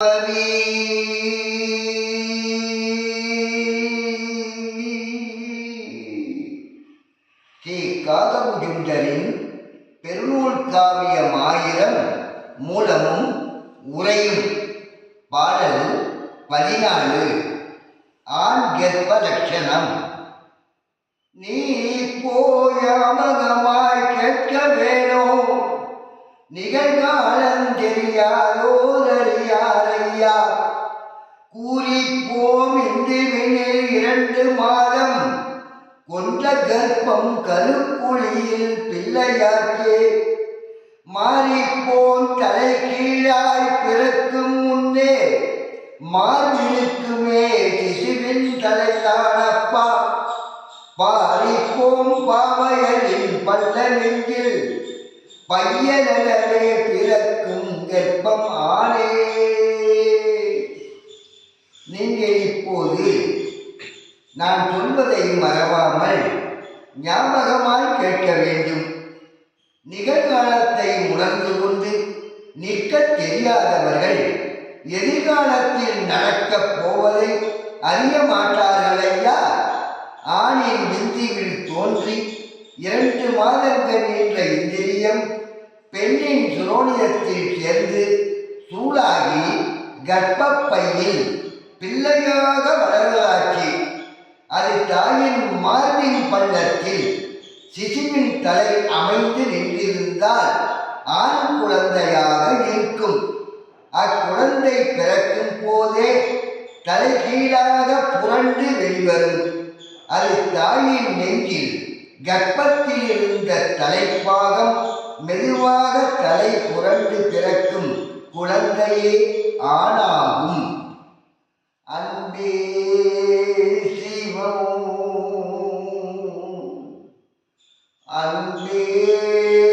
ஸ்ரீ காகபுஜுண்டரின் பெருநூல் காவியம் ஆயிரம் மூலமும் உரையும் பாடல் பதினாலு. ஆண் கர்ப்ப லட்சணம் நீ போயாமகமாய் கேட்க வேணும். நிகழ்காலம் தெரியாதோ இல்லையா கூறி போம் இன்று இரண்டு மாதம். கொன்ற கர்ப்பம் கருப்புளியில் பிள்ளையாக்கே. மாறிப்போன் தலை கீழாய் பிறக்கும் முன்னே மார்பிலுக்குமே சிசுவின் தலைதானப்பா பாரிப்போம் பாவையலின் பல்ல பையனே பிறக்கும் கர்ப்பம் ஆனே. நீங்கள் இப்போது நான் சொல்வதை மறவாமல் ஞாபகமாய் கேட்க வேண்டும். நிகழ்காலத்தை உணர்ந்து கொண்டு நிற்க தெரியாதவர்கள் எதிர்காலத்தில் நடக்கப் போவதை அறிய மாட்டார்களையா ஆணின் விந்தியில் தோன்றி இரண்டு மாதங்கள் நின்ற இந்திரியம் பெண்ணின் சுரோனியத்தில் சேர்ந்து சூடாகி கர்ப்பப்பையில் பிள்ளையாக வளரலாச்சு அது தாயின் மார்பின் பள்ளத்தில் சிசுவின் தலை அமைந்து நின்றிருந்தால் ஆண் குழந்தையாக இருக்கும். அக்குழந்தை பிறக்கும் போதே தலைகீழாக புரண்டு வெளிவரும். அது தாயின் நெஞ்சில் கர்ப்பத்தில் இருந்த தலைப்பாகம் மெதுவாக தலை புரண்டு பிறக்கும் குழந்தையே ஆணாகும். அன்பே.